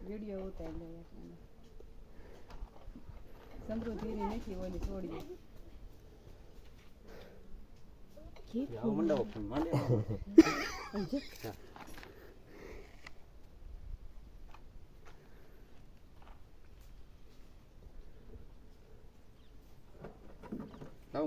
Video ઉતારી લે એટલે સમૃદ્ધિની નથી ઓલી છોડીએ આવો મંડાવો ફોન માંડે લાવો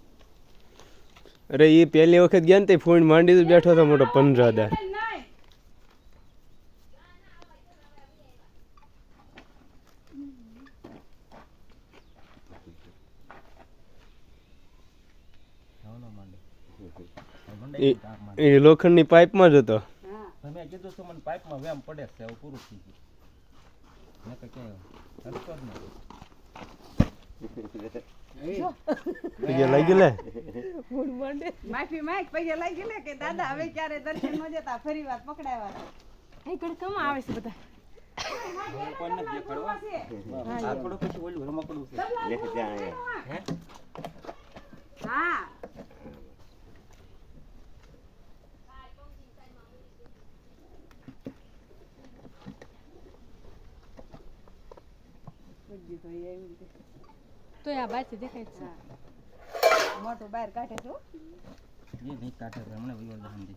અરે એ પહેલી વખત ગયા ને તે ફોન માંડી તો બેઠો હતો મોટો પંજરાદાર એ લોખંડની પાઇપમાં જ હતો. હા તમે કીધું તો મને પાઇપમાં વેમ પડે છે પૂરું થઈ ગયું. મેં તો ક્યાંય હલતો જ નહીં પગે લાગી લે માફી માંગ પૈસા લઈ ગયેલે કે દાદા હવે ક્યારે દર્શન ન જતા ફરી વાર પકડાવા અહીં કણ કમ આવે છે બધા કોઈ નથી દેખાડવા આ થોડું પછી ઓલું રમકડું છે લે જા અહીંયા. હે હા તો એ એવી રીતે. તો આ બાજુ દેખાય છે હા. મોટું બહાર કાઢે છો એ નહીં કાઢે તો હમણાં વયો જવાની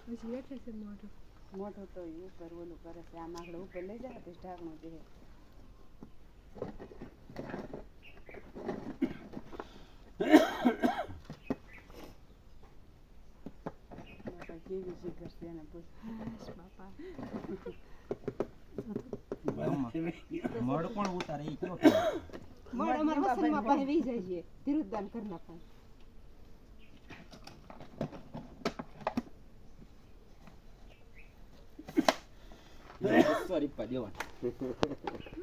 પછી બેઠે છે મોઢું મોટું તો ઈ ઉપર ઓલું કરે છે આમ આગળ ઉપર લઈ જાય તો ઢાંકણું દે બાપા કેવી જીગર છે એને પૂછ બાપા મળ કોણ ઉતારે એ કયો મોઢ અમાર વસનમાં પાસે વી જાય છે ધીરુદાન કરી નાખવાનું sorry pa Dios.